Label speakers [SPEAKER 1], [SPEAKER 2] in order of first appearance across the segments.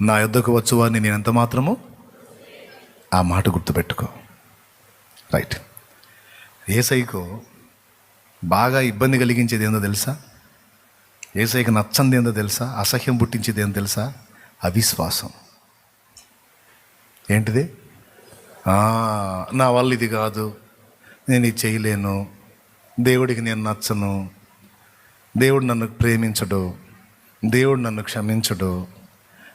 [SPEAKER 1] నా యుద్ధకు వచ్చువారిని నేను ఎంత మాత్రము ఆ మాట గుర్తుపెట్టుకో. రైట్ ఏసైకు బాగా ఇబ్బంది కలిగించేది ఏందో తెలుసా? ఏసైకి నచ్చంది ఏందో తెలుసా? అసహ్యం పుట్టించేది ఏందో తెలుసా? అవిశ్వాసం. ఏంటిది? నా వల్ల ఇది కాదు. నేను ఇది చేయలేను. దేవుడికి నేను నచ్చను. దేవుడు నన్ను ప్రేమించడు. దేవుడు నన్ను క్షమించడు.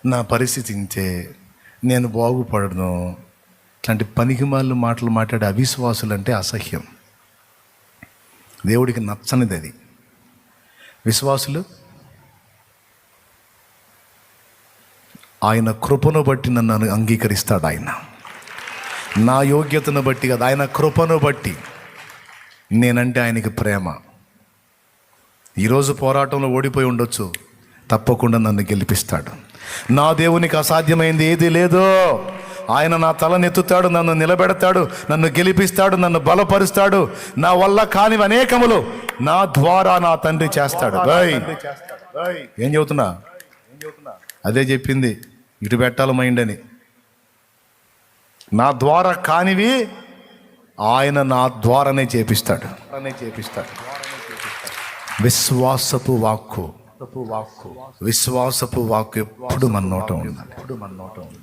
[SPEAKER 1] నా పరిస్థితి ఇంతే నేను బాగుపడను. ఇట్లాంటి పనికిమాలు మాటలు మాట్లాడే అవిశ్వాసులు అంటే అసహ్యం. దేవుడికి నచ్చనిది అది. విశ్వాసులు ఆయన కృపను బట్టి నన్ను అంగీకరిస్తాడు ఆయన. నా యోగ్యతను బట్టి కదా ఆయన కృపను బట్టి నేనంటే ఆయనకి ప్రేమ. ఈరోజు పోరాటంలో ఓడిపోయి ఉండొచ్చు తప్పకుండా నన్ను గెలిపిస్తాడు. నా దేవునికి అసాధ్యమైంది ఏది లేదో. ఆయన నా తలనెత్తుతాడు నన్ను నిలబెడతాడు నన్ను గెలిపిస్తాడు నన్ను బలపరుస్తాడు. నా వల్ల కానివి అనేకములు నా ద్వారా నా తండ్రి చేస్తాడు! ఏం చెబుతున్నా? అదే చెప్పింది. ఇటు పెట్టాలి మైండ్ అని. నా ద్వారా కానివి ఆయన నా ద్వారానే చేపిస్తాడు. చేపిస్తాడు. విశ్వాసపు వాక్కు. విశ్వాసపు వాక్కు. ఎప్పుడు మన నోట ఉంది ఎప్పుడు మన నోట ఉంది